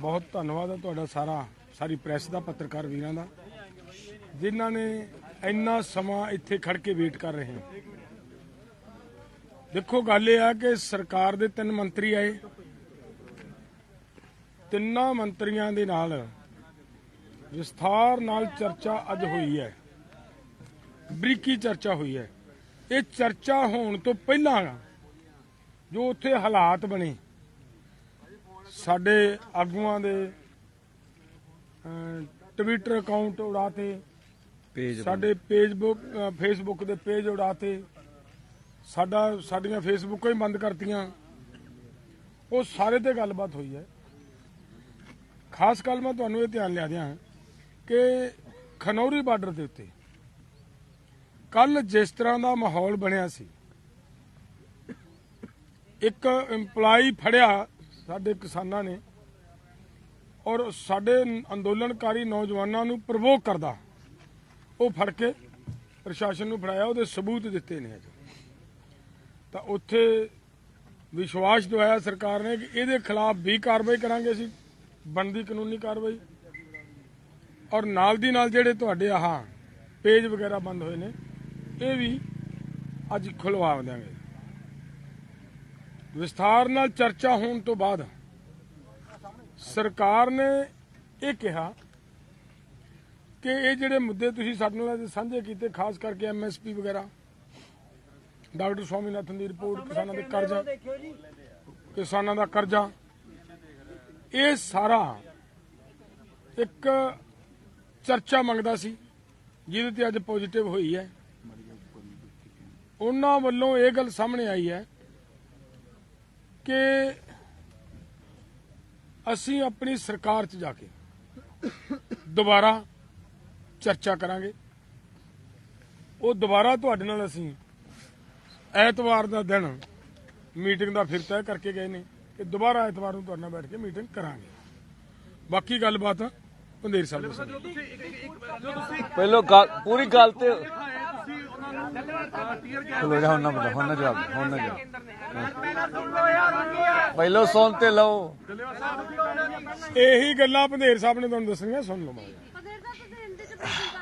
ਬਹੁਤ ਧੰਨਵਾਦ ਹੈ ਤੁਹਾਡਾ ਸਾਰਾ, ਸਾਰੀ ਪ੍ਰੈਸ ਦਾ, ਪੱਤਰਕਾਰ ਵੀਰਾਂ ਦਾ, ਜਿਨ੍ਹਾਂ ਨੇ ਇੰਨਾ ਸਮਾਂ ਇੱਥੇ ਖੜ ਕੇ ਵੇਟ ਕਰ ਰਹੇ ਨੇ ਦੇਖੋ, ਗੱਲ ਇਹ ਆ ਕਿ ਸਰਕਾਰ ਦੇ ਤਿੰਨ ਮੰਤਰੀ ਆਏ। ਤਿੰਨਾਂ ਮੰਤਰੀਆਂ ਦੇ ਨਾਲ ਵਿਸਥਾਰ ਨਾਲ ਚਰਚਾ ਅੱਜ ਹੋਈ ਹੈ। ਬਰੀਕੀ ਚਰਚਾ ਹੋਈ ਹੈ। ਇਹ ਚਰਚਾ ਹੋਣ ਤੋਂ ਪਹਿਲਾਂ ਜੋ ਉੱਥੇ ਹਾਲਾਤ ਬਣੇ ਸਾਡੇ ਆਗੂਆਂ ਦੇ ਟਵਿੱਟਰ ਅਕਾਊਂਟ ਉਡਾਤੇ ਪੇਜ ਸਾਡੇ ਫੇਸਬੁੱਕ ਫੇਸਬੁੱਕ ਦੇ ਪੇਜ ਉਡਾਤੇ ਸਾਡਾ ਸਾਡੀਆਂ ਫੇਸਬੁੱਕਾਂ ਹੀ ਬੰਦ ਕਰਤੀਆਂ। ਉਹ ਸਾਰੇ ਤੇ ਗੱਲਬਾਤ ਹੋਈ ਹੈ। ਖਾਸ ਗੱਲ ਮੈਂ ਤੁਹਾਨੂੰ ਇਹ ਧਿਆਨ ਲਿਆ ਦਿਆਂ ਕਿ ਖਨੌਰੀ ਬਾਰਡਰ ਦੇ ਉੱਤੇ ਕੱਲ ਜਿਸ ਤਰ੍ਹਾਂ ਦਾ ਮਾਹੌਲ ਬਣਿਆ ਸੀ ਇੱਕ EMPLOYE ਫੜਿਆ ਸਾਡੇ ਕਿਸਾਨਾਂ ਨੇ ਔਰ ਸਾਡੇ ਅੰਦੋਲਨਕਾਰੀ ਨੌਜਵਾਨਾਂ ਨੂੰ ਪ੍ਰਵੋਕ ਕਰਦਾ। ਉਹ ਫੜ ਕੇ ਪ੍ਰਸ਼ਾਸਨ ਨੂੰ ਫੜਾਇਆ, ਉਹਦੇ ਸਬੂਤ ਦਿੱਤੇ ਨੇ ਅੱਜ। ਤਾਂ ਉੱਥੇ ਵਿਸ਼ਵਾਸ ਦਵਾਇਆ ਸਰਕਾਰ ਨੇ ਕਿ ਇਹਦੇ ਖਿਲਾਫ ਵੀ ਕਾਰਵਾਈ ਕਰਾਂਗੇ ਅਸੀਂ, ਬਣਦੀ ਕਾਨੂੰਨੀ ਕਾਰਵਾਈ। ਔਰ ਨਾਲ ਦੀ ਨਾਲ ਜਿਹੜੇ ਤੁਹਾਡੇ ਆਹ ਪੇਜ ਵਗੈਰਾ ਬੰਦ ਹੋਏ ਨੇ, ਇਹ ਵੀ ਅੱਜ ਖੁਲਵਾ ਦਿਆਂਗੇ। ਵਿਸਥਾਰ ਨਾਲ ਚਰਚਾ ਹੋਣ ਤੋਂ ਬਾਅਦ ਸਰਕਾਰ ਨੇ ਇਹ ਕਿਹਾ ਕਿ ਇਹ ਜਿਹੜੇ ਮੁੱਦੇ ਤੁਸੀਂ ਸਾਡੇ ਨਾਲ ਸਾਂਝੇ ਕੀਤੇ ਖਾਸ ਕਰਕੇ ਐਮਐਸਪੀ ਵਗੈਰਾ ਡਾਕਟਰ ਸਵਾਮੀਨਾਥਨ ਦੀ ਰਿਪੋਰਟ ਕਿਸਾਨਾਂ ਦੇ ਕਰਜ਼ਾ ਕਿਸਾਨਾਂ ਦਾ ਕਰਜ਼ਾ ਇਹ ਸਾਰਾ ਇੱਕ ਚਰਚਾ ਮੰਗਦਾ ਸੀ ਜਿਹਦੇ ਤੇ ਅੱਜ ਪੋਜ਼ਿਟਿਵ ਹੋਈ ਹੈ। ਉਹਨਾਂ ਵੱਲੋਂ ਇਹ ਗੱਲ ਸਾਹਮਣੇ ਆਈ ਹੈ ਕਿ ਅਸੀਂ ਆਪਣੀ ਸਰਕਾਰ 'ਚ ਜਾ ਕੇ ਦੁਬਾਰਾ ਚਰਚਾ ਕਰਾਂਗੇ। ਉਹ ਦੁਬਾਰਾ ਤੁਹਾਡੇ ਨਾਲ ਅਸੀਂ ਐਤਵਾਰ ਦਾ ਦਿਨ ਮੀਟਿੰਗ ਦਾ ਫਿਰ ਤੈਅ ਕਰਕੇ ਗਏ ਨੇ ਕਿ ਦੁਬਾਰਾ ਐਤਵਾਰ ਨੂੰ ਤੁਹਾਡੇ ਨਾਲ ਬੈਠ ਕੇ ਮੀਟਿੰਗ ਕਰਾਂਗੇ। ਬਾਕੀ ਗੱਲਬਾਤ ਪੰਦੇਰ ਸਾਹਿਬ ਦੱਸਣਗੇ ਪਹਿਲੋ ਪੂਰੀ ਗੱਲ ਤੇ ਚਲੋ ਜਾ ਹੁਣ ਨਾ ਬਤਾ ਹੁਣ ਨਾ ਜਵਾਬ ਹੁਣ ਨਾ ਜਵਾਬ ਪਹਿਲੋ ਸੁਣ ਤੇ ਲਓ ਇਹੀ ਗੱਲਾਂ ਪੰਦੇਰ ਸਾਹਿਬ ਨੇ ਤੁਹਾਨੂੰ ਦੱਸਣੀਆਂ ਸੁਣ ਲਓ ਮਾੜਾ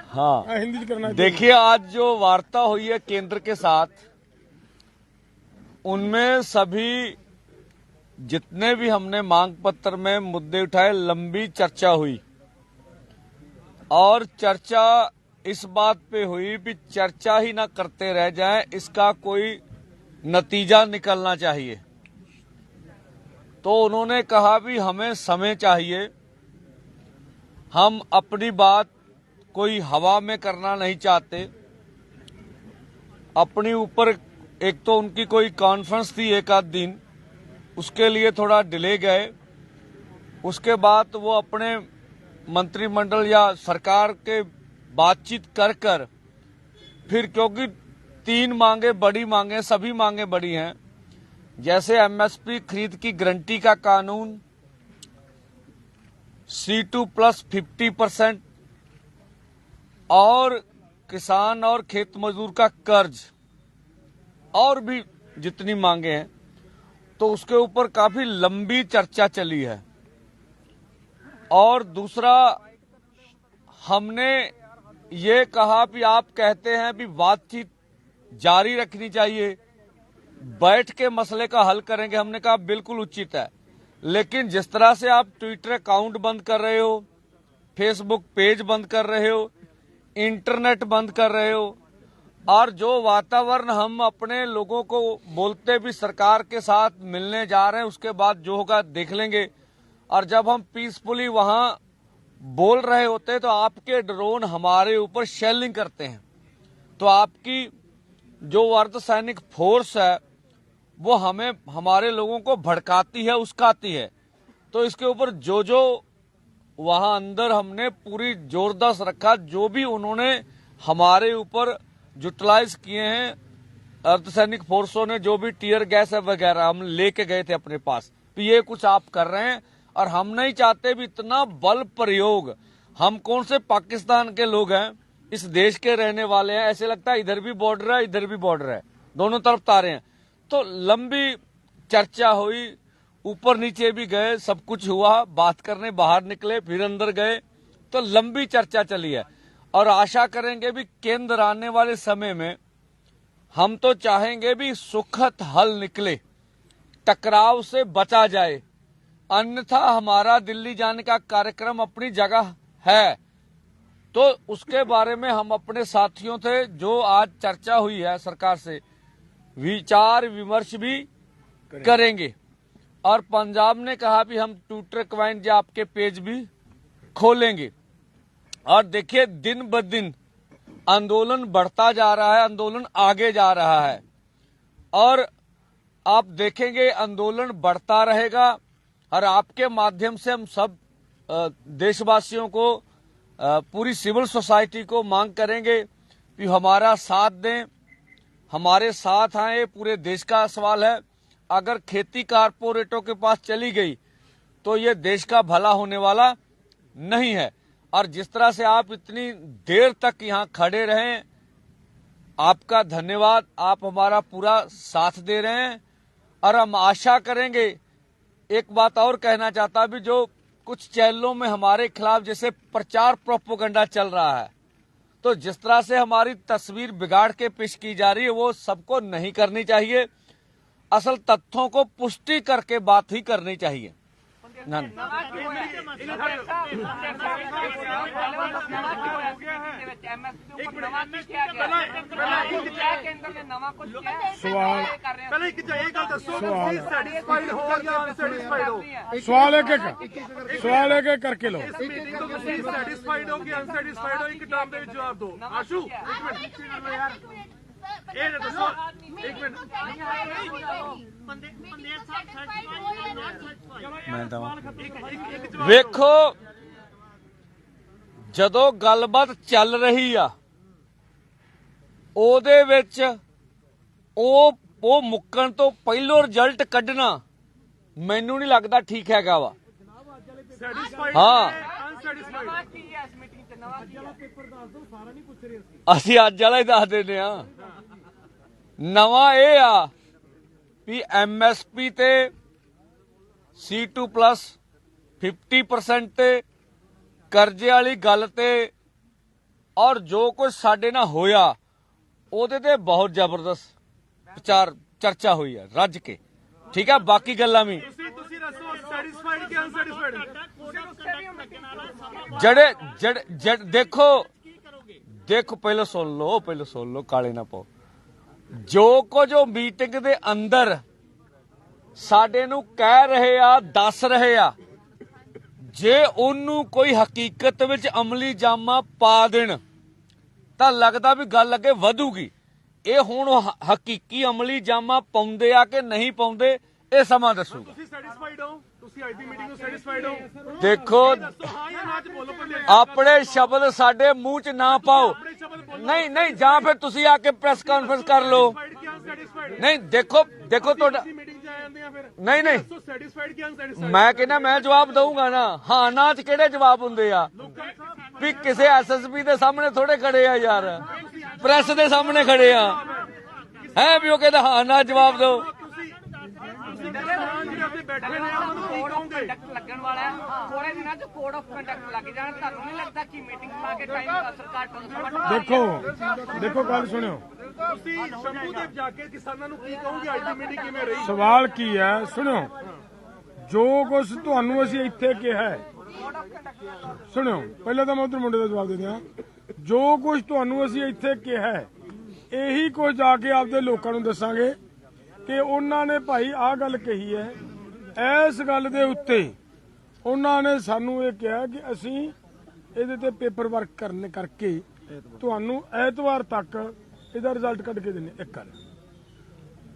हाँ ਜਿਹਾ। ਇਹ ਹਿੰਦੀ ਚ ਕਰਨਾ देखिए आज जो वार्ता हुई है केंद्र के साथ उनमें सभी जितने भी हमने मांग पत्र में मुद्दे उठाए लंबी चर्चा हुई और चर्चा इस बात पे हुई भी चर्चा ही ना करते रह जाएँ, इसका कोई नतीजा निकलना चाहिए। तो उन्होंने कहा भी, हमें समय चाहिए। हम अपनी बात कोई हवा में करना नहीं चाहते। अपने ऊपर, एक तो उनकी कोई कॉन्फ्रेंस थी एक आध दिन, उसके लिए थोड़ा डिले गए। उसके बाद वो अपने मंत्रिमंडल या सरकार के बातचीत कर कर, फिर क्योंकि तीन मांगे बड़ी मांगे, सभी मांगे बड़ी हैं, जैसे एमएसपी खरीद की गारंटी का कानून C two plus fifty percent और किसान और खेत मजदूर का कर्ज, और भी जितनी मांगे हैं तो उसके ऊपर काफ़ी लंबी चर्चा चली है। और दूसरा, हमने ये कहा कि आप कहते हैं भी बातचीत जारी रखनी चाहिए। बैठ के मसले का हल करेंगे। हमने कहा बिल्कुल उचित है। लेकिन जिस तरह से आप ट्विटर अकाउंट बंद कर रहे हो, फेसबुक पेज बंद कर रहे हो, इंटरनेट बंद कर रहे हो, और जो वातावरण हम अपने लोगों को बोलते भी सरकार के साथ मिलने जा रहे हैं, उसके बाद जो होगा देख लेंगे। और जब हम पीसफुली वहाँ बोल रहे होते हैं तो आपके ड्रोन हमारे ऊपर शेलिंग करते हैं। तो आपकी जो अर्धसैनिक फोर्स है, वो हमें, हमारे लोगों को भड़काती है, उसकाती है। तो इसके ऊपर जो जो वहाँ अंदर हमने पूरी जोरदार रखा, जो भी उन्होंने हमारे ऊपर यूटिलाइज किए हैं अर्धसैनिक फोर्सों ने, जो भी टीयर गैस है वगैरह हम लेके गए थे अपने पास। तो ये कुछ आप कर रहे हैं और हम नहीं चाहते भी इतना बल प्रयोग। हम कौन से पाकिस्तान के लोग हैं? इस देश के रहने वाले हैं। ऐसे लगता है इधर भी बॉर्डर है, इधर भी बॉर्डर है। दोनों तरफ़ तारे हैं। तो लंबी चर्चा हुई, ऊपर नीचे भी गए, सब कुछ हुआ, बात करने बाहर निकले, फिर अंदर गए तो लंबी चर्चा चली है। और आशा करेंगे भी केंद्र आने वाले समय में हम तो चाहेंगे भी सुखद हल निकले, टकराव से बचा जाए। अन्यथा हमारा दिल्ली जाने का कार्यक्रम अपनी जगह है। तो उसके बारे में हम अपने साथियों थे जो आज चर्चा हुई है सरकार से विचार विमर्श भी करेंगे। और पंजाब ने कहा भी हम ट्विटर क्वाइन या आपके पेज भी खोलेंगे। और देखिए दिन ब दिन आंदोलन बढ़ता जा रहा है आंदोलन आगे जा रहा है। और आप देखेंगे आंदोलन बढ़ता रहेगा। और आपके माध्यम से हम सब देशवासियों को पूरी सिविल सोसाइटी को मांग करेंगे कि हमारा साथ दें। हमारे साथ आए, पूरे देश का सवाल है। अगर खेती कारपोरेटों के पास चली गई तो ये देश का भला होने वाला नहीं है। और जिस तरह से आप इतनी देर तक यहाँ खड़े रहे, आपका धन्यवाद। आप हमारा पूरा साथ दे रहे हैं। और हम आशा करेंगे एक बात और कहना चाहता भी जो कुछ चैनलों में हमारे खिलाफ जैसे प्रचार प्रोपोगंडा चल रहा है तो जिस तरह से हमारी तस्वीर बिगाड़ के पेश की जा रही है, वो सबको नहीं करनी चाहिए। असल तथ्यों को पुष्टि करके बात ही करनी चाहिए। ਸਵਾਲ ਇੱਕ ਇਹ ਗੱਲ ਦੱਸੋ ਤੁਸੀਂ ਸਵਾਲ ਇੱਕ ਸਵਾਲ ਕਰਕੇ ਲਓ। ਇਸ ਸੈਟੀਸਫਾਈਡ ਹੋ ਕਿ ਅਨਸੈਟੀਸਫਾਈਡ ਹੋ ਇੱਕ ਟਰਮ ਦੇ ਵਿੱਚ ਜਵਾਬ ਦਿਓ। ਆਸ਼ੂ ਯਾਰ ਇਹ ਨਾ ਦੱਸੋ ਇੱਕ ਮਿੰਟ। ਮੈਂ ਦਵਾਂ ਇੱਕ ਇੱਕ ਇੱਕ ਜਵਾਬ ਵੇਖੋ ਜਦੋਂ ਗੱਲਬਾਤ ਚੱਲ ਰਹੀ ਆ ਉਹਦੇ ਵਿੱਚ ਉਹ ਉਹ ਮੁੱਕਣ ਤੋਂ ਪਹਿਲੋਂ ਰਿਜ਼ਲਟ ਕੱਢਣਾ ਮੈਨੂੰ ਨਹੀਂ ਲੱਗਦਾ ਠੀਕ ਹੈਗਾ ਵਾ। ਹਾਂ। ਅਨਸੈਟੀਸਫਾਈਡ ਅਸੀਂ ਅੱਜ ਵਾਲਾ ਹੀ ਦੱਸ ਦਿੰਦੇ ਆ ਨਵਾਂ ਇਹ ਆ ਵੀ ਐਮਐਸਪੀ ਤੇ C2 ਪਲੱਸ 50% ਤੇ ਕਰਜ਼ੇ ਵਾਲੀ ਗੱਲ ਤੇ ਔਰ ਜੋ ਕੁਝ ਸਾਡੇ ਨਾਲ ਹੋਇਆ ਉਹਦੇ ਤੇ ਬਹੁਤ ਜ਼ਬਰਦਸਤ ਵਿਚਾਰ ਚਰਚਾ ਹੋਈ ਹੈ ਰੱਜ ਕੇ। ਠੀਕ ਹੈ ਬਾਕੀ ਗੱਲਾਂ ਵੀ। ਜਿਹੜੇ ਜਿਹੜੇ- ਦੇਖੋ ਦੇਖੋ ਪਹਿਲਾਂ ਸੁਣ ਲਓ ਪਹਿਲਾਂ ਸੁਣ ਲਓ ਕਾਲੇ ਨਾ ਪਾਓ। ਜੋ ਕੁਝ ਉਹ ਮੀਟਿੰਗ ਦੇ ਅੰਦਰ ਸਾਡੇ ਨੂੰ ਕਹਿ ਰਹੇ ਆ ਦੱਸ ਰਹੇ ਆ ਜੇ ਉਹਨੂੰ ਕੋਈ ਹਕੀਕਤ ਵਿੱਚ ਅਮਲੀ ਜਾਮਾ ਪਾ ਦੇਣ ਤਾਂ ਲੱਗਦਾ ਵੀ ਗੱਲ ਅੱਗੇ ਵਧੂਗੀ। ਇਹ ਹੁਣ ਹਕੀਕੀ ਅਮਲੀ ਜਾਮਾ ਪਾਉਂਦੇ ਆ ਕਿ ਨਹੀਂ ਪਾਉਂਦੇ ਇਹ ਸਮਾਂ ਦੱਸੂਗਾ। ਤੁਸੀਂ ਸੈਟੀਸਫਾਈਡ ਹੋ? ਤੁਸੀਂ ਅੱਜ ਦੀ ਮੀਟਿੰਗ ਤੋਂ ਸੈਟੀਸਫਾਈਡ ਹੋ? ਦੇਖੋ ਆਪਣੇ ਸ਼ਬਦ ਸਾਡੇ ਮੂੰਹ 'ਚ ਨਾ ਪਾਓ। ਨਹੀਂ ਨਹੀਂ ਜਾਂ ਫਿਰ ਤੁਸੀਂ ਆ ਕੇ ਪ੍ਰੈਸ ਕਾਨਫਰੰਸ ਕਰ ਲਓ। ਨਹੀਂ ਦੇਖੋ ਦੇਖੋ ਤੁਹਾਡਾ ਨਹੀਂ ਨਹੀਂ। ਮੈਂ ਕਹਿੰਦਾ ਮੈਂ ਜਵਾਬ ਦਊਂਗਾ ਨਾ। ਹਾਂ ਨਾ ਚ ਕਿਹੜੇ ਜਵਾਬ ਹੁੰਦੇ ਆ? ਵੀ ਕਿਸੇ ਐਸਐਸਪੀ ਦੇ ਸਾਹਮਣੇ ਥੋੜੇ ਖੜੇ ਆ ਯਾਰ। ਪ੍ਰੈਸ ਦੇ ਸਾਹਮਣੇ ਖੜੇ ਆ। ਹੈ ਵੀ ਉਹ ਕਹਿੰਦਾ ਹਾਂ ਨਾ ਜਵਾਬ ਦਿਓ। ਕਿਸਾਨ ਜਿਹੜੇ ਉੱਥੇ ਬੈਠੇ ਨੇ ਉਹਨਾਂ ਨੂੰ ਕੀ ਕਹੋਗੇ ਕੰਡਕਟ ਲੱਗਣ ਵਾਲਾ ਹੈ। ਥੋੜੇ ਦਿਨਾਂ 'ਚ ਕੋਡ ਆਫ ਕੰਡਕਟ ਲੱਗ ਜਾਣਾ। ਤੁਹਾਨੂੰ ਨਹੀਂ ਲੱਗਦਾ ਕਿ ਮੀਟਿੰਗ ਪਾ ਕੇ ਟਾਈਮ ਸਰਕਾਰ ਟਰਾਂਸਫਰ ਦੇਖੋ ਦੇਖੋ ਗੱਲ ਸੁਣਿਓ। ਤੁਸੀਂ ਸ਼ੰਭੂ ਦੇਵ ਜਾ ਕੇ ਕਿਸਾਨਾਂ ਨੂੰ ਕੀ ਕਹੋਗੇ? ਅੱਜ ਦੀ ਮੀਟਿੰਗ ਕਿਵੇਂ ਰਹੀ? ਸਵਾਲ ਕੀ ਹੈ? ਸੁਣਿਓ। ਜੋ ਕੁਝ ਤੁਹਾਨੂੰ ਅਸੀਂ ਇੱਥੇ ਕਿਹਾ ਹੈ। ਸੁਣਿਓ ਪਹਿਲਾਂ ਤਾਂ ਮੈਂ ਉਧਰ ਮੁੰਡੇ ਦਾ ਜਵਾਬ ਦੇ ਦਿਆਂ। ਜੋ ਕੁਝ ਤੁਹਾਨੂੰ ਅਸੀਂ ਇੱਥੇ ਕਿਹਾ ਹੈ ਇਹੀ ਕੁਝ ਜਾ ਕੇ ਆਪਦੇ ਲੋਕਾਂ ਨੂੰ ਦੱਸਾਂਗੇ। ਕਿ ਉਹਨਾਂ ਨੇ ਭਾਈ ਆਹ ਗੱਲ ਕਹੀ ਹੈ ਇਸ ਗੱਲ ਦੇ ਉੱਤੇ ਉਹਨਾਂ ਨੇ ਸਾਨੂੰ ਇਹ ਕਿਹਾ ਕਿ ਅਸੀਂ ਇਹਦੇ ਤੇ ਪੇਪਰ ਵਰਕ ਕਰਨ ਕਰਕੇ ਤੁਹਾਨੂੰ ਐਤਵਾਰ ਤੱਕ ਇਹਦਾ ਰਿਜ਼ਲਟ ਕੱਢ ਕੇ ਦਿੰਨੇ ਇੱਕ ਗੱਲ।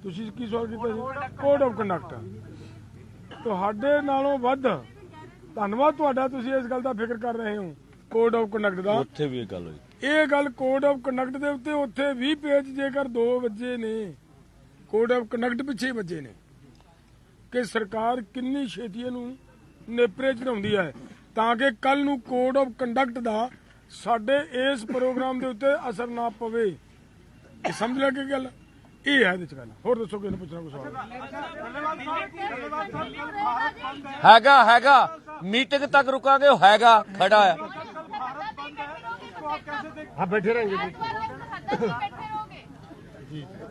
ਤੁਸੀਂ ਕੀ ਸਵਾਲ ਕੀਤਾ ਸੀ? ਕੋਡ ਆਫ ਕੰਡਕਟ ਤੁਹਾਡੇ ਨਾਲੋਂ ਵੱਧ ਧੰਨਵਾਦ ਤੁਹਾਡਾ ਤੁਸੀਂ ਇਸ ਗੱਲ ਦਾ ਫਿਕਰ ਕਰ ਰਹੇ ਹੋ ਕੋਡ ਆਫ ਕੰਡਕਟ ਦਾ। ਉੱਥੇ ਵੀ ਇਹ ਗੱਲ ਹੋਈ। ਇਹ ਗੱਲ ਕੋਡ ਆਫ ਕੰਡਕਟ ਦੇ ਉੱਤੇ ਉੱਥੇ 20 ਪੇਜ ਜੇਕਰ 2 ਵਜੇ ਨੇ ਕੋਡ ਆਫ ਕਨੈਕਟ ਪਿੱਛੇ ਵੱਜੇ ਨੇ ਕਿ ਸਰਕਾਰ ਕਿੰਨੀ ਛੇਤੀ ਇਹਨੂੰ ਨੇਪਰੇ ਚੜਾਉਂਦੀ ਹੈ ਤਾਂ ਕਿ ਕੱਲ ਨੂੰ ਕੋਡ ਆਫ ਕੰਡਕਟ ਦਾ ਸਾਡੇ ਇਸ ਪ੍ਰੋਗਰਾਮ ਦੇ ਉੱਤੇ ਅਸਰ ਨਾ ਪਵੇ। ਸਮਝ ਲੱਗੇ ਗੱਲ? ਇਹ ਹੈ ਇਹਦੇ ਚ ਗੱਲ। ਹੋਰ ਦੱਸੋ ਕਿਹਨੂੰ ਪੁੱਛਣਾ ਕੋਈ ਸਵਾਲ? ਹੈਗਾ ਹੈਗਾ। ਮੀਟਿੰਗ ਤੱਕ ਰੁਕਾਂਗੇ ਉਹ ਹੈਗਾ ਖੜਾ ਆ ਬੈਠੇ ਰਹਿਣਗੇ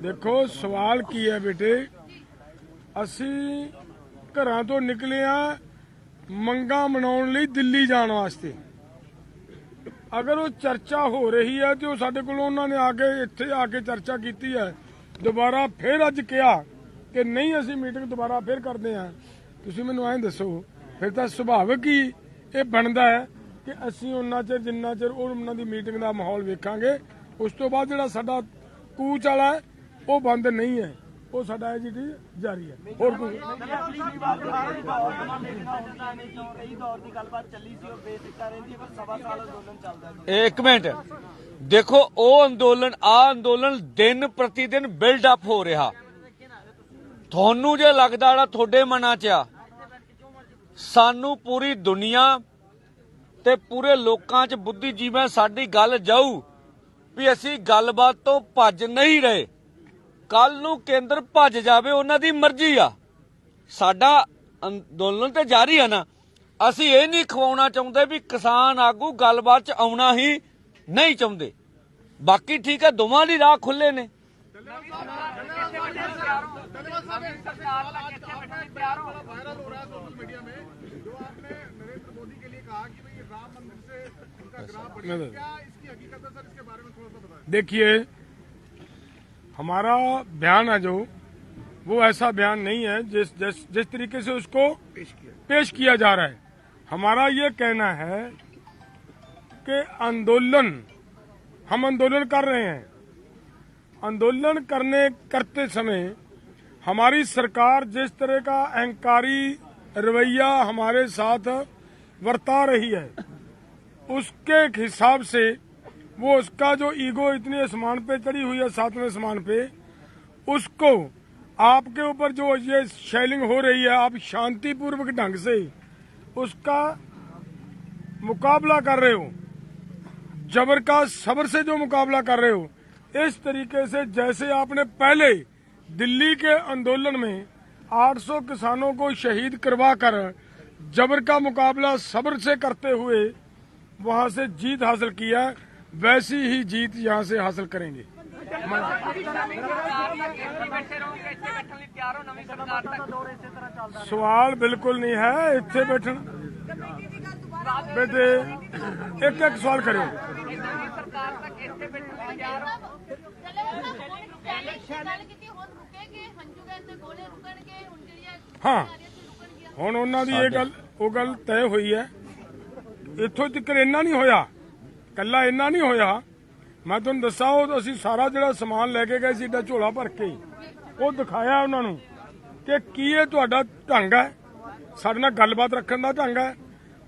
ਦੇਖੋ, ਸਵਾਲ ਕੀ ਹੈ ਬੇਟੇ? ਅਸੀਂ ਘਰਾਂ ਤੋਂ ਨਿਕਲੇ ਆ ਮੰਗਾ ਮਨਾਉਣ ਲਈ ਦਿੱਲੀ ਜਾਣ ਵਾਸਤੇ। ਅਗਰ ਉਹ ਚਰਚਾ ਹੋ ਰਹੀ ਹੈ ਤੇ ਉਹ ਸਾਡੇ ਕੋਲ ਉਹਨਾਂ ਨੇ ਆ ਕੇ ਇੱਥੇ ਆ ਕੇ ਚਰਚਾ ਕੀਤੀ ਹੈ, ਦੁਬਾਰਾ ਫਿਰ ਅੱਜ ਕਿਹਾ ਕਿ ਨਹੀਂ, ਅਸੀਂ ਮੀਟਿੰਗ ਦੁਬਾਰਾ ਫਿਰ ਕਰਦੇ ਹਾਂ ਤੁਸੀਂ ਮੈਨੂੰ ਐਂ ਦੱਸੋ, ਫਿਰ ਤਾਂ ਸੁਭਾਵਿਕ ਹੀ ਇਹ ਬਣਦਾ ਹੈ ਕਿ ਅਸੀਂ ਉਹਨਾਂ ਚਿਰ, ਜਿੰਨਾ ਚਿਰ ਉਹਨਾਂ ਦੀ ਮੀਟਿੰਗ ਦਾ ਮਾਹੌਲ ਵੇਖਾਂਗੇ, ਉਸ ਤੋਂ ਬਾਅਦ ਜਿਹੜਾ ਸਾਡਾ ਕੂਚ ਵਾਲਾ ਉਹ ਬੰਦ ਨਹੀਂ ਹੈ। ਉਹ ਸਾਡਾ ਐਜੀਟੀ ਜਾਰੀ ਹੈ। ਹੋਰ ਕੋਈ? ਇੱਕ ਮਿੰਟ। ਦੇਖੋ, ਉਹ ਅੰਦੋਲਨ, ਆ ਅੰਦੋਲਨ ਦਿਨ ਪ੍ਰਤੀ ਦਿਨ ਬਿਲਡ ਅਪ ਹੋ ਰਿਹਾ। ਤੁਹਾਨੂੰ ਜੇ ਲੱਗਦਾ ਜਿਹੜਾ ਤੁਹਾਡੇ ਮਨਾਂ 'ਚ ਆ, ਸਾਨੂੰ ਪੂਰੀ ਦੁਨੀਆ ਤੇ ਪੂਰੇ ਲੋਕਾਂ 'ਚ ਬੁੱਧੀ ਜੀਵਾਂ ਸਾਡੀ ਗੱਲ ਜਾਊ ਵੀ ਅਸੀਂ ਗੱਲਬਾਤ ਤੋਂ ਭੱਜ ਨਹੀਂ ਰਹੇ। ਕੱਲ ਨੂੰ ਕੇਂਦਰ ਭੱਜ ਜਾਵੇ ਉਹਨਾਂ ਦੀ ਮਰਜ਼ੀ ਆ ਸਾਡਾ ਅੰਦੋਲਨ ਤੇ ਜਾਰੀ ਆ ਨਾ ਅਸੀਂ ਇਹ ਨਹੀਂ ਖਵਾਉਣਾ ਚਾਹੁੰਦੇ ਵੀ ਕਿਸਾਨ ਆਗੂ ਗੱਲਬਾਤ 'ਚ ਆਉਣਾ ਹੀ ਨਹੀਂ ਚਾਹੁੰਦੇ ਬਾਕੀ ਠੀਕ ਹੈ ਦੋਵਾਂ ਦੀ ਰਾਹ ਖੁੱਲੇ ਨੇ ਨਵੀਂ ਸਰਕਾਰ ਤੱਕ ਇੱਥੇ ਬੈਠਣ ਲਈ ਤਿਆਰ ਹੋ वायरल हो रहा है सोशल मीडिया में जो आपने नरेंद्र मोदी के लिए कहा कि भाई राम मंदिर से उनका ग्राफ बढ़िया मैं- क्या इसकी हकीकत है सर इसके बारे में थोड़ा सा बताएं देखिए हमारा बयान है जो वो ऐसा बयान नहीं है जिस जिस जिस तरीके से उसको पेश किया। जा रहा है। हमारा ये कहना है कि आंदोलन हम आंदोलन कर रहे हैं। आंदोलन करने करते समय हमारी सरकार जिस तरह का अहंकारी रवैया हमारे साथ वर्ता रही है उसके हिसाब से वो उसका जो ईगो इतने आसमान पे चढ़ी हुई है, सातवें आसमान पे, उसको आपके ऊपर जो ये शेलिंग हो रही है, आप शांतिपूर्वक ढंग से उसका मुकाबला कर रहे हो। जबर का सबर से जो मुकाबला कर रहे हो, इस तरीके से जैसे आपने पहले दिल्ली के आंदोलन में 800 किसानों को शहीद करवा कर जबर का मुकाबला सब्र से करते हुए वहाँ से जीत हासिल किया वैसी ही जीत यहां से हासिल करेंगे ਨਵੀਂ ਸਰਕਾਰ ਤੱਕ ਇੱਥੇ ਬੈਠੇ ਰਹੋਗੇ ਇੱਥੇ ਬੈਠਣ ਲਈ ਤਿਆਰ ਹੋ ਨਵੀਂ ਸਰਕਾਰ ਤੱਕ ਸਵਾਲ ਬਿਲਕੁਲ ਨਹੀਂ ਹੈ ਇੱਥੇ ਬੈਠਣ ਬੇਟੇ ਇੱਕ ਇੱਕ ਸਵਾਲ ਕਰਿਓ ਇਹ ਨਵੀਂ ਸਰਕਾਰ ਤੱਕ ਇੱਥੇ ਬੈਠਣ ਲਈ ਤਿਆਰ ਹੋ ਗੱਲ ਕੀਤੀ ਹੁਣ ਰੁਕੇਗੇ ਹੰਝੂ ਗੈਸ ਦੇ ਗੋਲੇ ਰੁਕਣਗੇ ਹੁਣ ਜਿਹੜੀਆਂ ਹਾਂ। ਆ ਰਹੀਆਂ ਸੀ ਰੁਕਣਗੀਆਂ ਹੁਣ ਉਹਨਾਂ ਦੀ ਇਹ ਗੱਲ ਉਹ ਗੱਲ ਤੈਅ ਹੋਈ ਹੈ ਇੱਥੋਂ ਤੱਕ ਇੰਨਾ ਨਹੀਂ ਹੋਇਆ ਕੱਲਾ ਇੰਨਾ ਨਹੀਂ ਹੋਇਆ। ਮੈਂ ਤੁਹਾਨੂੰ ਦੱਸਾਂ, ਉਹ ਅਸੀਂ ਸਾਰਾ ਜਿਹੜਾ ਸਮਾਨ ਲੈ ਕੇ ਗਏ ਸੀ, ਏਡਾ ਝੋਲਾ ਭਰ ਕੇ। ਉਹ ਦਿਖਾਇਆ ਉਹਨਾਂ ਨੂੰ ਕਿ ਕੀ ਇਹ ਤੁਹਾਡਾ ਢੰਗ ਹੈ। ਸਾਡੇ ਨਾਲ ਗੱਲਬਾਤ ਰੱਖਣ ਦਾ ਢੰਗ ਹੈ।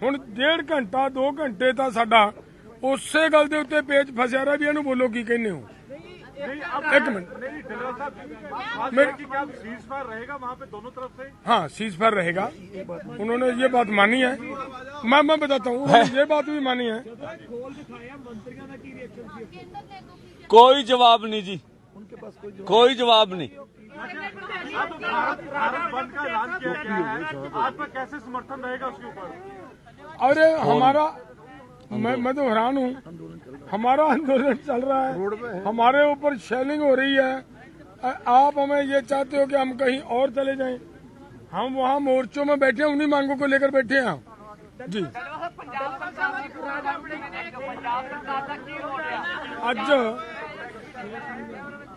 ਹੁਣ ਡੇਢ ਘੰਟਾ 2 ਘੰਟੇ ਤਾਂ ਸਾਡਾ ਉਸੇ ਗੱਲ ਦੇ ਉੱਤੇ ਪੇਚ ਫਸਿਆ ਰਿਹਾ ਵੀ ਇਹਨੂੰ ਬੋਲੋ ਕੀ ਕਹਿੰਦੇ ਹੋ। एक मिनट। दोनों तरफ़ हाँ सीज फायर रहेगा। उन्होंने ये बात मानी है। मैं मैं बताता हूँ ये बात भी मानी है। कोई जवाब नहीं जी। कोई जवाब नहीं। आज पर कैसे समर्थन रहेगा उसके ऊपर? अरे हमारा मैं मैं तो हैरान हूँ। हमारा आंदोलन चल रहा है। हमारे ऊपर शेलिंग हो रही है। आप हमें ये चाहते हो कि हम कहीं और चले जाएँ? हम वहाँ मोर्चों में बैठे उन्हीं मांगों को लेकर बैठे हैं जी। आज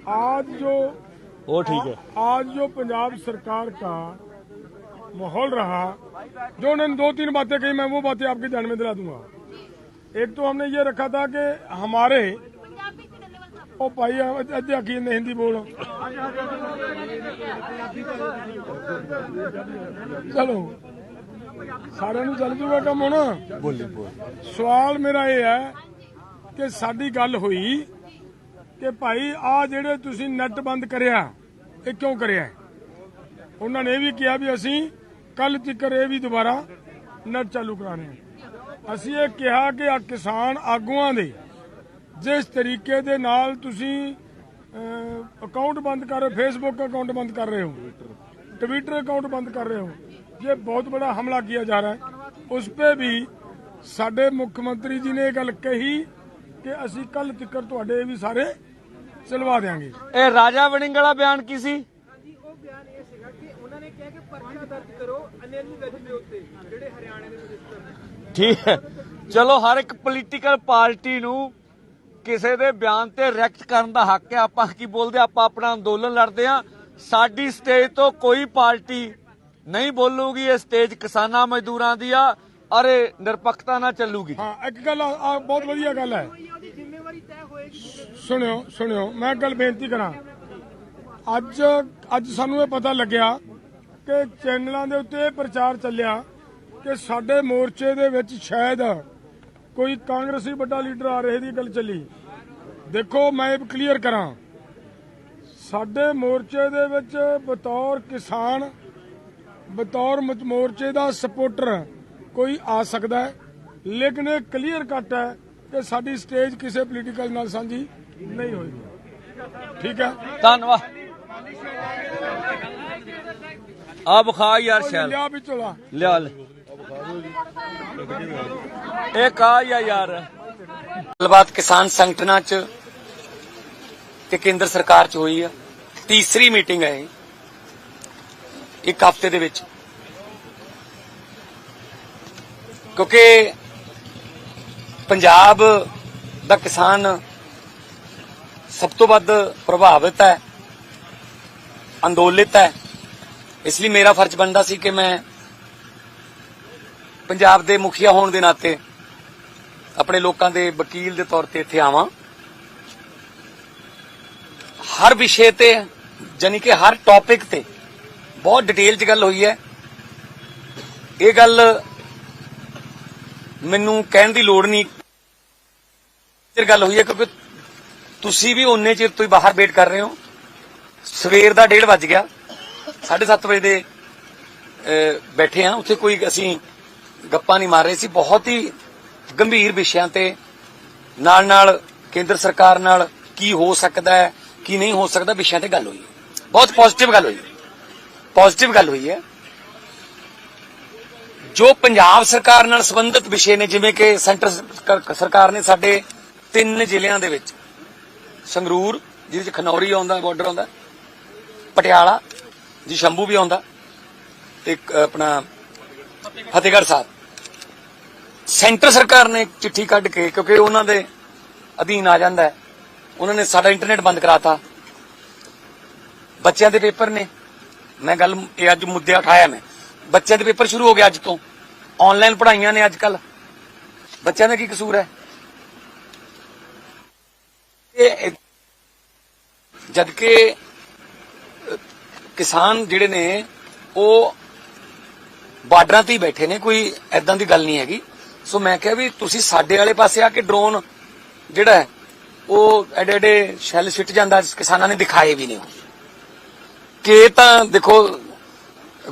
आज जो वो ठीक है। आज जो पंजाब सरकार का माहौल रहा जो उन्होंने दो तीन बातें कही मैं वो बातें आपके ध्यान में दिला दूँगा। एक तो हमने ये रखा था कि हमारे ਪੰਜਾਬੀ ਚ ਡੱਲੇਵਾਲ ਸਾਹਿਬ ਉਹ ਭਾਈ ਅੱਧੇ ਆਖੀ ਨੇ ਹਿੰਦੀ ਬੋਲ ਚਲੋ ਸਾਰਿਆਂ ਨੂੰ ਚੱਲ ਜੂਗਾ ਕੰਮ ਹੁਣ ਬੋਲੇ ਬੋਲ ਸਵਾਲ ਮੇਰਾ ਇਹ ਹੈ ਕਿ ਸਾਡੀ ਗੱਲ ਹੋਈ ਕਿ ਭਾਈ ਆ ਜਿਹੜੇ ਤੁਸੀਂ ਨੈਟ ਬੰਦ ਕਰਿਆ ਇਹ ਕਿਉਂ ਕਰਿਆ ਉਹਨਾਂ ਨੇ ਇਹ ਵੀ ਕਿਹਾ ਵੀ ਅਸੀਂ ਕੱਲ ਤੱਕ ਇਹ ਵੀ ਦੁਬਾਰਾ ਨੈਟ ਚਾਲੂ ਕਰਾਣੇ ਆ ਅਸੀਂ ਇਹ ਕਿਹਾ ਕਿ ਆ ਕਿਸਾਨ ਆਗੂਆਂ ਦੇ ਜਿਸ ਤਰੀਕੇ ਦੇ ਨਾਲ ਤੁਸੀਂ ਅਕਾਊਂਟ ਬੰਦ ਕਰ ਰਹੇ ਫੇਸਬੁੱਕ ਅਕਾਊਂਟ ਬੰਦ ਕਰ ਰਹੇ ਹੋ ट्विटर अकाउंट बंद कर रहे हो ये बहुत बड़ा हमला किया जा रहा है उस पे भी ਸਾਡੇ ਮੁੱਖ ਮੰਤਰੀ ਜੀ ਨੇ ਇਹ ਗੱਲ ਕਹੀ ਕਿ ਅਸੀਂ ਕੱਲ ਤੱਕ ਤੁਹਾਡੇ ਵੀ ਸਾਰੇ ਚਲਵਾ ਦੇਾਂਗੇ ਇਹ ਰਾਜਾ ਵੜਿੰਗ ਵਾਲਾ ਬਿਆਨ ਕੀ ਸੀ ਜੀ ਉਹ ਬਿਆਨ ਇਹ ਸੀਗਾ ਕਿ ਉਹਨਾਂ ਨੇ ਕਿਹਾ ਕਿ ਪਰਚਾ ਦਰਜ ਕਰੋ ਅਨਿਲ ਵਿਜ ਦੇ ਉੱਤੇ ਜਿਹੜੇ ਹਰਿਆਣੇ ਦੇ ਮਿਨਿਸਟਰ ਨੇ ਠੀਕ ਹੈ। ਚਲੋ, ਹਰ ਇੱਕ ਪੋਲੀਟੀਕਲ ਪਾਰਟੀ ਨੂੰ ਕਿਸੇ ਦੇ ਬਿਆਨ ਤੇ ਰਿਐਕਟ ਕਰਨ ਦਾ ਹੱਕ ਹੈ। ਆਪਾਂ ਕੀ ਬੋਲਦੇ ਆਪਾਂ ਆਪਣਾ ਅੰਦੋਲਨ ਲੜਦੇ ਆ ਸਾਡੀ ਸਟੇਜ ਤੋਂ ਕੋਈ ਪਾਰਟੀ ਨਹੀਂ ਬੋਲੂਗੀ। ਇਹ ਸਟੇਜ ਕਿਸਾਨਾਂ ਮਜ਼ਦੂਰਾਂ ਦੀ ਆ ਅਰੇ ਨਿਰਪੱਖਤਾ ਨਾਲ ਚੱਲੂਗੀ। ਹਾਂ, ਇੱਕ ਗੱਲ ਆ ਬਹੁਤ ਵਧੀਆ ਗੱਲ ਹੈ। ਸੁਣਿਓ ਸੁਣਿਓ, ਮੈਂ ਗੱਲ ਬੇਨਤੀ ਕਰਾਂ। ਅੱਜ ਅੱਜ ਸਾਨੂੰ ਇਹ ਪਤਾ ਲੱਗਿਆ ਕਿ ਚੈਨਲਾਂ ਦੇ ਉੱਤੇ ਪ੍ਰਚਾਰ ਚੱਲਿਆ ਕਿ ਸਾਡੇ ਮੋਰਚੇ ਦੇ ਵਿੱਚ ਸ਼ਾਇਦ ਕੋਈ ਕਾਂਗਰਸੀ ਵੱਡਾ ਲੀਡਰ ਆ ਰਹੇ ਦੀ ਗੱਲ ਚੱਲੀ। ਦੇਖੋ ਮੈਂ ਇਹ ਕਲੀਅਰ ਕਰਾਂ। ਸਾਡੇ ਮੋਰਚੇ ਦੇ ਵਿੱਚ ਬਤੌਰ ਕਿਸਾਨ ਬਤੌਰ ਮੋਰਚੇ ਦਾ ਸਪੋਰਟਰ ਕੋਈ ਆ ਸਕਦਾ ਹੈ। ਲੇਕਿਨ ਇਹ ਕਲੀਅਰ ਕੱਟ ਹੈ ਕਿ ਸਾਡੀ ਸਟੇਜ ਕਿਸੇ ਪੋਲੀਟੀਕਲ ਨਾਲ ਸਾਂਝੀ ਨਹੀਂ ਹੋਏਗੀ ਠੀਕ ਹੈ? ਧੰਨਵਾਦ। ਆ ਬਖਾ ਯਾਰ ਸ਼ੈਲ। ਲਿਆ ਵਿੱਚੋਂ ਲਾ। ਲਿਆ ਇਹ ਕਾ ਯਾ ਯਾਰ। ਗੱਲਬਾਤ ਕਿਸਾਨ ਸੰਗਠਨਾਂ 'ਚ ਤੇ ਕੇਂਦਰ ਸਰਕਾਰ 'ਚ ਹੋਈ ਆ। ਤੀਸਰੀ ਮੀਟਿੰਗ ਹੈ ਇਹ। ਇੱਕ ਹਫ਼ਤੇ ਦੇ ਵਿੱਚ। ਕਿਉਂਕਿ ਪੰਜਾਬ ਦਾ ਕਿਸਾਨ ਸਭ ਤੋਂ ਵੱਧ ਪ੍ਰਭਾਵਿਤ ਹੈ, ਅੰਦੋਲਿਤ ਹੈ। ਇਸ ਲਈ ਮੇਰਾ ਫਰਜ਼ ਬਣਦਾ ਸੀ ਕਿ ਮੈਂ ਪੰਜਾਬ ਦੇ ਮੁਖੀਆ ਹੋਣ ਦੇ ਨਾਤੇ ਆਪਣੇ ਲੋਕਾਂ ਦੇ ਵਕੀਲ ਦੇ ਤੌਰ ਤੇ ਇੱਥੇ ਆਵਾਂ। ਹਰ ਵਿਸ਼ੇ ਤੇ ਜਾਨੀ ਕਿ ਹਰ ਟੌਪਿਕ ਤੇ ਬਹੁਤ ਡਿਟੇਲ 'ਚ ਗੱਲ ਹੋਈ ਹੈ। ਇਹ ਗੱਲ ਮੈਨੂੰ ਕਹਿਣ ਦੀ ਲੋੜ ਨਹੀਂ। ਇਹ ਗੱਲ ਹੋਈ ਹੈ ਕਿਉਂਕਿ ਤੁਸੀਂ ਵੀ ਉਨੇ ਚਿਰ ਤੋਂ ਹੀ ਬਾਹਰ ਵੇਟ ਕਰ ਰਹੇ ਹੋ। ਸਵੇਰ ਦਾ 1:30 ਵੱਜ ਗਿਆ। 7:30 ਵਜੇ ਦੇ ਬੈਠੇ ਆ ਉੱਥੇ ਕੋਈ ਅਸੀਂ ਗੱਪਾਂ ਨਹੀਂ ਮਾਰ ਰਹੇ ਸੀ, ਬਹੁਤ ਹੀ ਗੰਭੀਰ ਵਿਸ਼ਿਆਂ ਤੇ ਨਾਲ ਨਾਲ ਕੇਂਦਰ ਸਰਕਾਰ ਨਾਲ ਕੀ ਹੋ ਸਕਦਾ ਹੈ, ਕੀ ਨਹੀਂ ਹੋ ਸਕਦਾ, ਵਿਸ਼ਿਆਂ ਤੇ ਗੱਲ ਹੋਈ ਬਹੁਤ ਪੋਜ਼ਿਟਿਵ ਗੱਲ ਹੋਈ ਪੋਜ਼ਿਟਿਵ ਗੱਲ ਹੋਈ ਹੈ। ਜੋ ਪੰਜਾਬ ਸਰਕਾਰ ਨਾਲ ਸੰਬੰਧਿਤ ਵਿਸ਼ੇ ਨੇ, ਜਿਵੇਂ ਕਿ ਸੈਂਟਰ ਸਰਕਾਰ- ਨੇ ਸਾਡੇ ਤਿੰਨ ਜ਼ਿਲ੍ਹਿਆਂ ਦੇ ਵਿੱਚ ਸੰਗਰੂਰ, ਜਿਹਦੇ ਚ ਖਨੌਰੀ ਆਉਂਦਾ ਬਾਰਡਰ ਆਉਂਦਾ, ਪਟਿਆਲਾ ਜੀ ਸ਼ੰਭੂ ਵੀ ਆਉਂਦਾ, ਤੇ ਆਪਣਾ ਫਤਿਹਗੜ੍ਹ ਸਾਹਿਬ। ਸੈਂਟਰ ਸਰਕਾਰ ਨੇ ਚਿੱਠੀ ਕੱਢ ਕੇ, ਕਿਉਂਕਿ ਉਹਨਾਂ ਦੇ ਅਧੀਨ ਆ ਜਾਂਦਾ ਹੈ, ਉਹਨਾਂ ਨੇ ਸਾਡਾ ਇੰਟਰਨੈਟ ਬੰਦ ਕਰਾਤਾ। ਬੱਚਿਆਂ ਦੇ ਪੇਪਰ ਨੇ। ਮੈਂ ਗੱਲ, ਇਹ ਅੱਜ ਮੁੱਦੇ ਉਠਾਇਆ ਮੈਂ। ਬੱਚਿਆਂ ਦੇ ਪੇਪਰ ਸ਼ੁਰੂ ਹੋ ਗਏ ਅੱਜ ਤੋਂ। ਆਨਲਾਈਨ ਪੜ੍ਹਾਈਆਂ ਨੇ ਅੱਜ ਕੱਲ ਬੱਚਿਆਂ ਦਾ ਕੀ ਕਸੂਰ ਹੈ? ਇਹ ਜਦ ਕਿ ਕਿਸਾਨ ਜਿਹੜੇ ਨੇ, ਉਹ ਬਾਰਡਰਾਂ ਤੇ ਹੀ ਬੈਠੇ ਨੇ, ਕੋਈ ਐਦਾਂ ਦੀ ਗੱਲ ਨਹੀਂ ਹੈਗੀ। ਸੋ ਮੈਂ ਕਿਹਾ ਵੀ ਤੁਸੀਂ ਸਾਡੇ ਵਾਲੇ ਪਾਸੇ ਆ ਕੇ ਡਰੋਨ ਜਿਹੜਾ ਹੈ, ਉਹ ਐਡੇ ਐਡੇ ਸ਼ੈਲ ਸਿੱਟ ਜਾਂਦਾ, ਕਿਸਾਨਾਂ ਨੇ ਦਿਖਾਏ ਵੀ ਨਹੀਂ ਕਿ ਤਾਂ ਦੇਖੋ,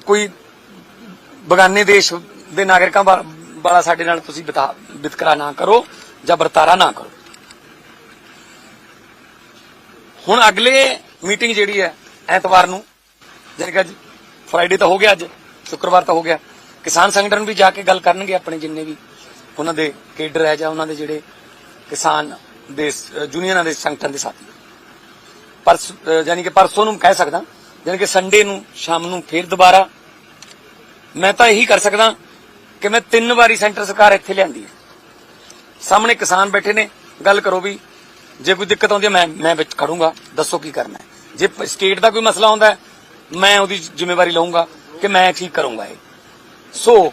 ਕੋਈ ਬਗਾਨੇ ਦੇਸ਼ ਦੇ ਨਾਗਰਿਕਾਂ ਵਾਲਾ ਸਾਡੇ ਨਾਲ ਤੁਸੀਂ ਬਿਤਾ- ਵਿਤਕਰਾ ਨਾ ਕਰੋ ਜਾਂ ਵਰਤਾਰਾ ਨਾ ਕਰੋ। ਹੁਣ ਅਗਲੇ ਮੀਟਿੰਗ ਜਿਹੜੀ ਹੈ, ਐਤਵਾਰ ਨੂੰ, ਜਾਣੀ ਕਿ ਫਰਾਈਡੇ ਤਾਂ ਹੋ ਗਿਆ ਅੱਜ, ਸ਼ੁੱਕਰਵਾਰ ਤਾਂ ਹੋ ਗਿਆ, ਕਿਸਾਨ ਸੰਗਠਨ ਵੀ ਜਾ ਕੇ ਗੱਲ ਕਰਨਗੇ ਆਪਣੇ ਜਿੰਨੇ ਵੀ ਉਹਨਾਂ ਦੇ ਕੇਡਰ ਹੈ ਜਾਂ ਉਹਨਾਂ ਦੇ ਜਿਹੜੇ ਕਿਸਾਨ ਦੇ ਸ- ਯੂਨੀਅਨਾਂ ਦੇ ਸੰਗਠਨ ਦੇ ਸਾਥੀ। ਪਰਸ ਅ, ਜਾਣੀ ਕਿ ਪਰਸੋਂ ਨੂੰ ਕਹਿ ਸਕਦਾ ਜਾਣੀ ਕਿ ਸੰਡੇ ਨੂੰ ਸ਼ਾਮ ਨੂੰ ਫੇਰ ਦੁਬਾਰਾ। ਮੈਂ ਤਾਂ ਇਹੀ ਕਰ ਸਕਦਾ ਕਿ ਮੈਂ ਤਿੰਨ ਵਾਰੀ ਸੈਂਟਰ ਸਰਕਾਰ ਇੱਥੇ ਲਿਆਂਦੀ ਹੈ। ਸਾਹਮਣੇ ਕਿਸਾਨ ਬੈਠੇ ਨੇ ਗੱਲ ਕਰੋ ਵੀ ਜੇ ਕੋਈ ਦਿੱਕਤ ਆਉਂਦੀ ਹੈ ਮੈਂ ਮੈਂ ਵਿੱਚ ਖੜੂੰਗਾ ਦੱਸੋ ਕੀ ਕਰਨਾ ਹੈ। ਜੇ ਸਟੇਟ ਦਾ ਕੋਈ ਮਸਲਾ ਆਉਂਦਾ ਮੈਂ ਉਹਦੀ ਜ਼ਿੰਮੇਵਾਰੀ ਲਵਾਂਗਾ ਕਿ ਮੈਂ ਠੀਕ ਕਰੂੰਗਾ ਇਹ। ਸੋ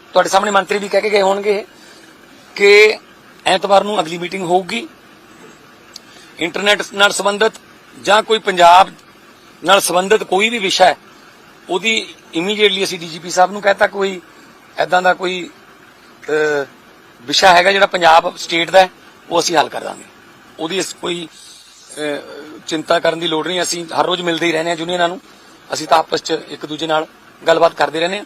ਤੁਹਾਡੇ ਸਾਹਮਣੇ ਮੰਤਰੀ ਵੀ ਕਹਿ ਕੇ ਗਏ ਹੋਣਗੇ ਕਿ ਐਤਵਾਰ ਨੂੰ ਅਗਲੀ ਮੀਟਿੰਗ ਹੋਊਗੀ। ਇੰਟਰਨੈਟ ਨਾਲ ਸੰਬੰਧਿਤ ਜਾਂ ਕੋਈ ਪੰਜਾਬ ਨਾਲ ਸੰਬੰਧਿਤ ਕੋਈ ਵੀ ਵਿਸ਼ਾ ਹੈ, ਉਹਦੀ ਇਮੀਡੀਏਟਲੀ ਅਸੀਂ ਡੀਜੀਪੀ ਸਾਹਿਬ ਨੂੰ ਕਹਤਾ ਕੋਈ ਐਦਾਂ ਦਾ ਕੋਈ ਵਿਸ਼ਾ ਹੈਗਾ ਜਿਹੜਾ ਪੰਜਾਬ ਸਟੇਟ ਦਾ ਉਹ ਅਸੀਂ ਹੱਲ ਕਰ ਦਾਂਗੇ। ਉਹਦੀ ਕੋਈ ਚਿੰਤਾ ਕਰਨ ਦੀ ਲੋੜ ਨਹੀਂ, ਅਸੀਂ ਹਰ ਰੋਜ਼ ਮਿਲਦੇ ਹੀ ਰਹਿੰਦੇ ਹਾਂ ਯੂਨੀਅਨਾਂ ਨੂੰ। ਅਸੀਂ ਤਾਂ ਆਪਸ 'ਚ ਇੱਕ ਦੂਜੇ ਨਾਲ ਗੱਲਬਾਤ ਕਰਦੇ ਰਹਿੰਦੇ ਹਾਂ।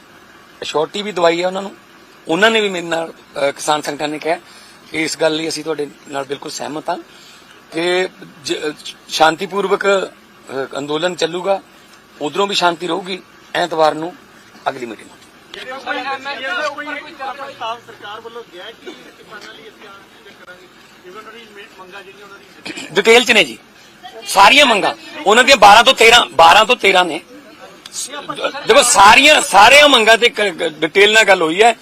ਅਸ਼ੋਰਟੀ ਵੀ ਦਵਾਈ ਹੈ ਉਹਨਾਂ ਨੂੰ ਉਹਨਾਂ ਨੇ ਵੀ ਮੇਰੇ ਨਾਲ ਕਿਸਾਨ ਸੰਗਠਨ ਨੇ ਕਿਹਾ ਕਿ ਇਸ ਗੱਲ ਲਈ ਅਸੀਂ ਤੁਹਾਡੇ ਨਾਲ ਬਿਲਕੁਲ ਸਹਿਮਤ ਹਾਂ ਕਿ ਜ- ਸ਼ਾਂਤੀਪੂਰਵਕ ਅੰਦੋਲਨ ਚੱਲੂਗਾ ਉਧਰੋਂ ਵੀ ਸ਼ਾਂਤੀ ਰਹੂਗੀ ਐਤਵਾਰ ਨੂੰ ਅਗਲੀ ਮੀਟਿੰਗ ਡਿਟੇਲ ਚ ਨੇ ਜੀ ਸਾਰੀਆਂ ਮੰਗਾਂ ਉਹਨਾਂ ਦੀਆਂ 12 ਤੋਂ 13 12 ਤੋਂ 13 ਨੇ ਦੇਖੋ, ਸਾਰੀਆਂ ਸਾਰੀਆਂ ਮੰਗਾਂ ਤੇ ਡਿਟੇਲ ਨਾਲ ਗੱਲ ਹੋਈ ਹੈ।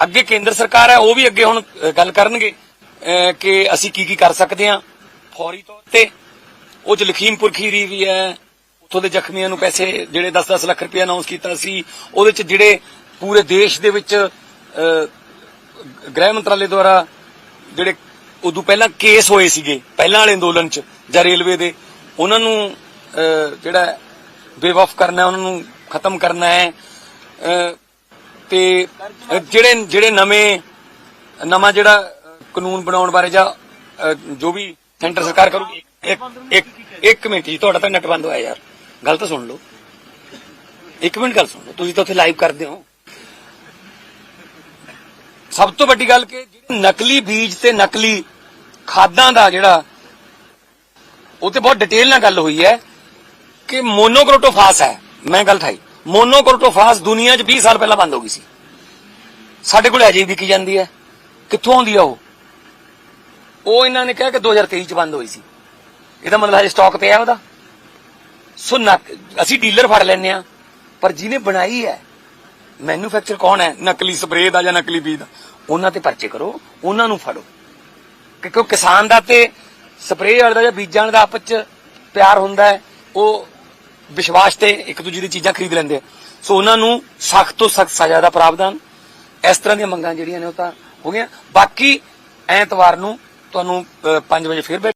ਅੱਗੇ ਕੇਂਦਰ ਸਰਕਾਰ ਹੈ, ਉਹ ਵੀ ਅੱਗੇ ਹੁਣ ਗੱਲ ਕਰਨਗੇ ਕਿ ਅਸੀਂ ਕੀ ਕੀ ਕਰ ਸਕਦੇ ਹਾਂ। ਫੌਰੀ ਤੌਰ ਤੇ ਉਹ ਚ ਲਖੀਮਪੁਰ ਖੀਰੀ ਵੀ ਹੈ, ਉੱਥੋਂ ਦੇ ਜ਼ਖਮੀਆਂ ਨੂੰ ਪੈਸੇ ਜਿਹੜੇ 10-10 ਲੱਖ ਰੁਪਏ ਅਨਾਉਂਸ ਕੀਤਾ ਸੀ, ਉਹਦੇ ਚ ਜਿਹੜੇ ਪੂਰੇ ਦੇਸ਼ ਦੇ ਵਿੱਚ ਗ੍ਰਹਿ ਮੰਤਰਾਲੇ ਦੁਆਰਾ ਜਿਹੜੇ ਉਦੋਂ ਪਹਿਲਾਂ ਕੇਸ ਹੋਏ ਸੀਗੇ, ਪਹਿਲਾਂ ਵਾਲੇ ਅੰਦੋਲਨ ਚ ਜਾਂ ਰੇਲਵੇ ਦੇ, ਉਹਨਾਂ ਨੂੰ ਜਿਹੜਾ ਬੇਵਫ ਕਰਨਾ, ਉਹਨਾਂ ਨੂੰ ਖਤਮ ਕਰਨਾ ਹੈ। ਤੇ ਜਿਹੜੇ ਜਿਹੜੇ ਨਵੇਂ, ਨਵਾਂ ਜਿਹੜਾ ਕਾਨੂੰਨ ਬਣਾਉਣ ਬਾਰੇ ਜਾਂ ਜੋ ਵੀ ਸੈਂਟਰ ਸਰਕਾਰ ਕਰੂਗੀ, ਇੱਕ ਇੱਕ ਇੱਕ ਮਿੰਟ ਜੀ, ਤੁਹਾਡਾ ਤਾਂ ਨੈਟ ਬੰਦ ਹੋਇਆ ਯਾਰ। ਗੱਲ ਤਾਂ ਸੁਣ ਲਓ। ਇੱਕ ਮਿੰਟ ਗੱਲ ਸੁਣ ਲਓ, ਤੁਸੀਂ ਤਾਂ ਉੱਥੇ ਲਾਈਵ ਕਰਦੇ ਹੋ। ਸਭ ਤੋਂ ਵੱਡੀ ਗੱਲ ਕਿ ਨਕਲੀ ਬੀਜ ਤੇ ਨਕਲੀ ਖਾਦਾਂ ਦਾ ਜਿਹੜਾ, ਉਹ ਤੇ ਬਹੁਤ ਡਿਟੇਲ ਨਾਲ ਗੱਲ ਹੋਈ ਹੈ। ਕਿ ਮੋਨੋਕ੍ਰੋਟੋਫਾਸ ਹੈ। ਮੈਂ ਗੱਲ ਠਾਈ। ਮੋਨੋਕ੍ਰੋਟੋਫਾਸ ਦੁਨੀਆ 'ਚ 20 ਸਾਲ ਪਹਿਲਾਂ ਬੰਦ ਹੋ ਗਈ ਸੀ। ਸਾਡੇ ਕੋਲ ਅਜੇ ਵੀ ਵਿਕੀ ਜਾਂਦੀ ਹੈ। ਕਿੱਥੋਂ ਆਉਂਦੀ ਆ ਉਹ? ਉਹ ਇਹਨਾਂ ਨੇ ਕਿਹਾ ਕਿ 2023 ਚ ਬੰਦ ਹੋਈ ਸੀ। ਇਹਦਾ ਮਤਲਬ ਹਜੇ ਸਟਾਕ ਪਿਆ ਉਹਦਾ। ਸੋ ਨਕ- ਅਸੀਂ ਡੀਲਰ ਫੜ ਲੈਨੇ ਆ ਪਰ ਜਿਹਨੇ ਬਣਾਈ ਹੈ ਮੈਨੂਫੈਕਚਰ ਕੌਣ ਹੈ? ਨਕਲੀ ਸਪਰੇਅ ਦਾ ਜਾਂ ਨਕਲੀ ਬੀਜ ਦਾ? ਉਹਨਾਂ ਤੇ ਪਰਚੇ ਕਰੋ। ਉਹਨਾਂ ਨੂੰ ਫੜੋ। ਕਿਉਂਕਿ ਕਿਸਾਨ ਦਾ ਤੇ ਸਪਰੇਅ ਵਾਲੇ ਦਾ ਜਾਂ ਬੀਜਾਂ ਵਾਲੇ ਦਾ ਆਪਸ ਚ ਪਿਆਰ ਹੁੰਦਾ ਹੈ। ਉਹ ਵਿਸ਼ਵਾਸ ਤੇ ਇੱਕ ਦੂਜੇ ਦੀ ਚੀਜ਼ਾਂ ਖਰੀਦ ਲੈਂਦੇ ਆ। ਸੋ ਉਹਨਾਂ ਨੂੰ ਸਖਤ ਤੋਂ ਸਖਤ ਸਜ਼ਾ ਦਾ ਪ੍ਰਾਵਧਾਨ, ਇਸ ਤਰ੍ਹਾਂ ਦੀਆਂ ਮੰਗਾਂ ਜਿਹੜੀਆਂ ਨੇ ਉਹ ਤਾਂ ਹੋ ਗਈਆਂ। ਬਾਕੀ ਐਤਵਾਰ ਨੂੰ ਤੁਹਾਨੂੰ 5 ਵਜੇ ਫਿਰ ਬੈਠ